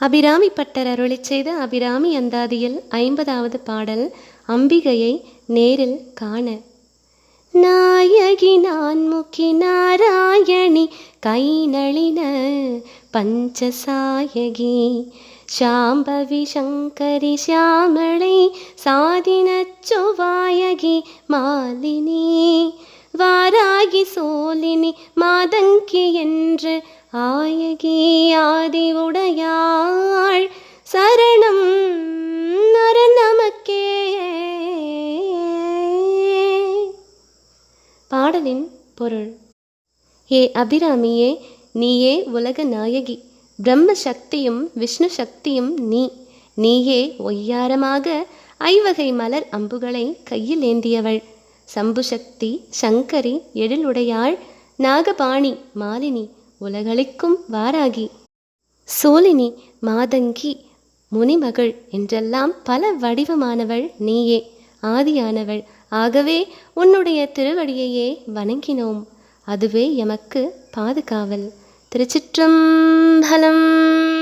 Abirami butter அருளை செய்த அபிராமி அந்தாதியில் ஐம்பதாவது பாடல் அம்பிகையை நேரில் காண. நாயகி நான்முகி நாராயணி கை நளின பஞ்சசாயகி. சாம்பவி சங்கரி சியாமளை சாதினச்சுவாயகி மாலினி. வாராகி சோலினி மாதங்கி என்று ஆயகி ஆதி உடையாள் சரணம் நரன் நமக்கே. பாடலின் பொருள். ஏ அபிராமியே நீயே உலக நாயகி. பிரம்ம சக்தியும் விஷ்ணு சக்தியும் நீ. நீயே ஒய்யாரமாக ஐவகை மலர் அம்புகளை கையில் ஏந்தியவள். சம்பு சக்தி சங்கரி எழிலுடையாள். நாகபாணி மாலினி. உலகளிக்கும் வாராகி. சோலினி மாதங்கி முனிமகள் என்றெல்லாம் பல வடிவமானவள் நீயே. ஆதியானவள். ஆகவே உன்னுடைய திருவடியையே வணங்கினோம். அதுவே எமக்கு பாதுகாவல். திருச்சிற்றம்பலம்.